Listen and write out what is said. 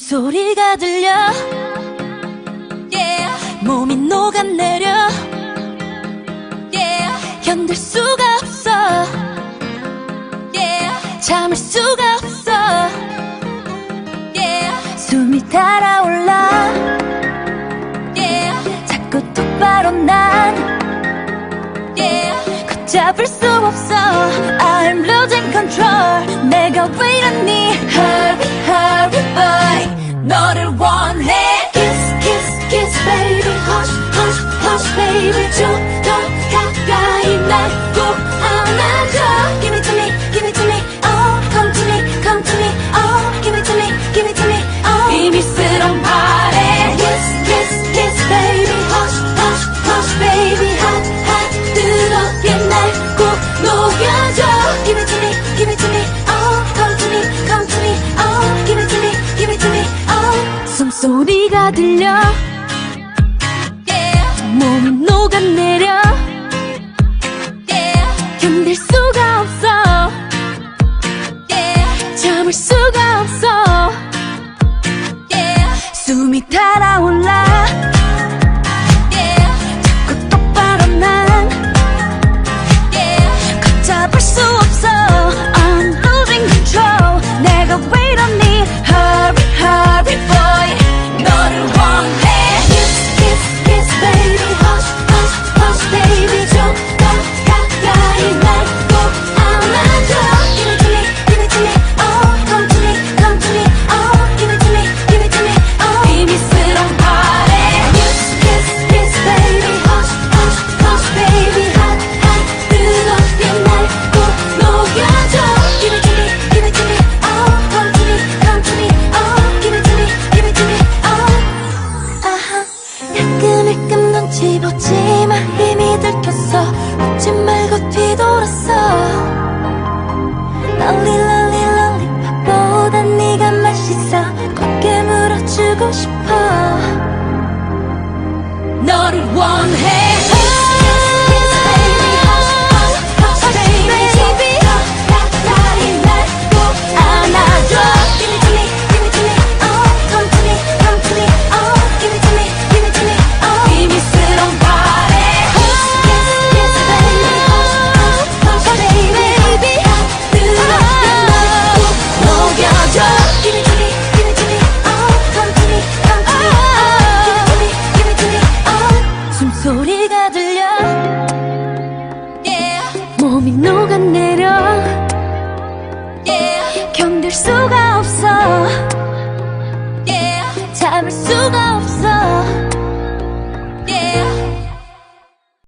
숨소리가 들려 yeah. 몸이 녹아내려 yeah. 견딜 수가 없어 yeah. 참을 수가 없어 yeah. 숨이 달아올라 yeah. 자꾸 똑바로 난 yeah. 걷잡을 수 없어 I'm losing control 내가 왜 baby 좀 더 가까이 날꼭 안아줘 Give it to me give it to me Oh come to me come to me Oh give it to me give it to me Oh 비밀스런 말에 Kiss kiss kiss baby Hush hush hush baby Hot hot 뜨겁게 날꼭 녹여줘 Give it to me give it to me Oh come to me come to me Oh give it to me give it to me Oh 숨소리가 들려 말고 뒤돌았어 랄리 랄리 랄리팝보다 네가 맛있어 곱게 물어주고 싶어 너를 원해 몸이 녹아내려. 견딜 수가 없어